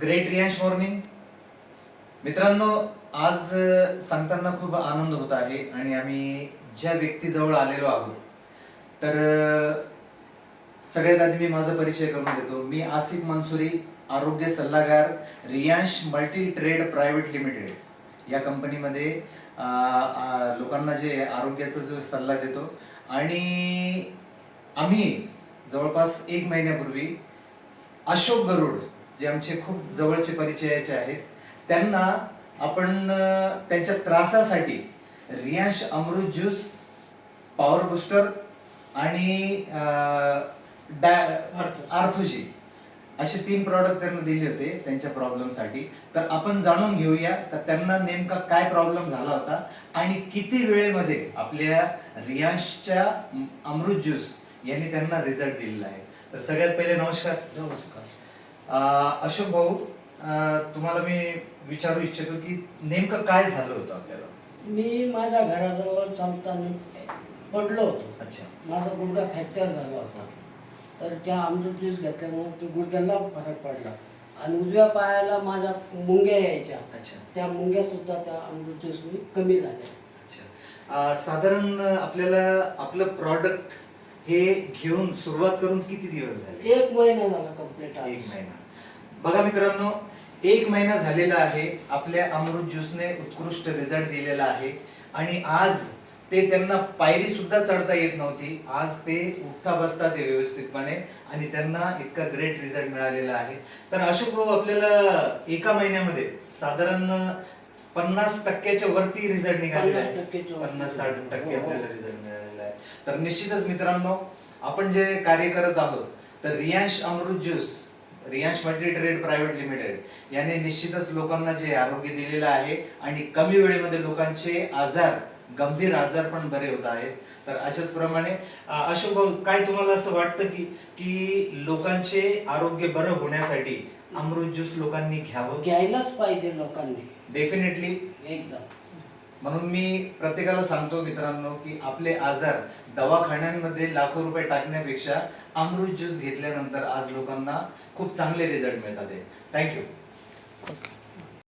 Great Riyansh morning मित्रांनो आज सांगताना खूप आनंद होत आहे आणि आम्ही ज्या व्यक्तीजवळ आलेलो आहोत तर सगळ्यात आधी मी माझा परिचय करून देतो. मी आसिफ मनसुरी आरोग्य सल्लागार Riyansh multi trade private limited. या कंपनीमध्ये लोकांना जे आरोग्याचा जो सल्ला देतो. आणि आम्ही जवळपास एक महिन्यापूर्वी अशोक गरुड जे आमचे खूप जवळचे परिचयाचे आहेत त्यांना आपण त्यांच्या त्रासासाठी Riyash Amrit juice power booster आणि आर्थोजी असे तीन प्रॉडक्ट त्यांना दिले होते त्यांच्या प्रॉब्लेमसाठी. तर आपण जाणून घेऊया तर त्यांना नेमका काय प्रॉब्लेम झाला होता आणि किती वेळेमध्ये आपल्या रियांशच्या अमृत ज्यूस यांनी त्यांना रिझल्ट दिलेला आहे. तर सगळ्यात पहिले नमस्कार. नमस्कार. अशोक भाऊ तुम्हाला मी विचारू इच्छितो की नेमकं काय झालं होतं आपल्याला? मी माझ्या घराजवळ चालताना पडलो होतो. अच्छा. माझा गुडघा फ्रॅक्चर झाला होता. तर त्या ज्यूस घेतल्यामुळे ते गुडघ्याला फरक पडला. आणि उजव्या पायाला माझ्या मुंग्या यायच्या. अच्छा. त्या मुंग्या सुद्धा त्या ज्यूसने कमी झाल्या. अच्छा. साधारण आपल्याला आपलं प्रॉडक्ट हे घेऊन सुरुवात करून किती दिवस झाले? एक महिना झाला कंप्लीट एक महिना. बघा मित्रांनो एक महिना झालेला आहे. आपल्या अमृत ज्यूसने उत्कृष्ट रिझल्ट दिलेला आहे. आणि आज ते त्यांना पायरी सुद्धा चढता येत नव्हती. आज ते उठता बसता ते व्यवस्थितपणे आणि त्यांना इतका ग्रेट रिझल्ट मिळालेला आहे. तर अशोक भाऊ आपल्याला एका महिन्यामध्ये साधारण पन्नास टक्क्याच्या वरती रिझल्ट निघालेला आहे. पन्नास साठ टक्के हो, हो. आपल्याला रिझल्ट मिळालेला तर निश्चितच मित्रांनो आपण जे कार्य करत आहोत तर Riyansh Amrit juice Riyansh multi trade private limited याने निश्चितच लोकांना जे आरोग्य दिलेलं आहे आणि कमी वेळेमध्ये लोकांचे आजार गंभीर आजार पण बरे होत आहेत. तर अशाच प्रमाणे अशोक भाऊ काय तुम्हाला असं वाटतं की की लोकांचे आरोग्य बरं होण्यासाठी अमृत ज्यूस लोकांनी घ्यावं? घ्यायलाच पाहिजे लोकांनी. डेफिनेटली एकदम. म्हणून मी प्रत्येकाला सांगतो मित्रांनो की आपले आजार दवाखान्यांमध्ये लाखो रुपये टाकण्यापेक्षा अमृत ज्यूस घेतल्यानंतर आज लोकांना खूप चांगले रिझल्ट मिळतात थँक्यू. ओके.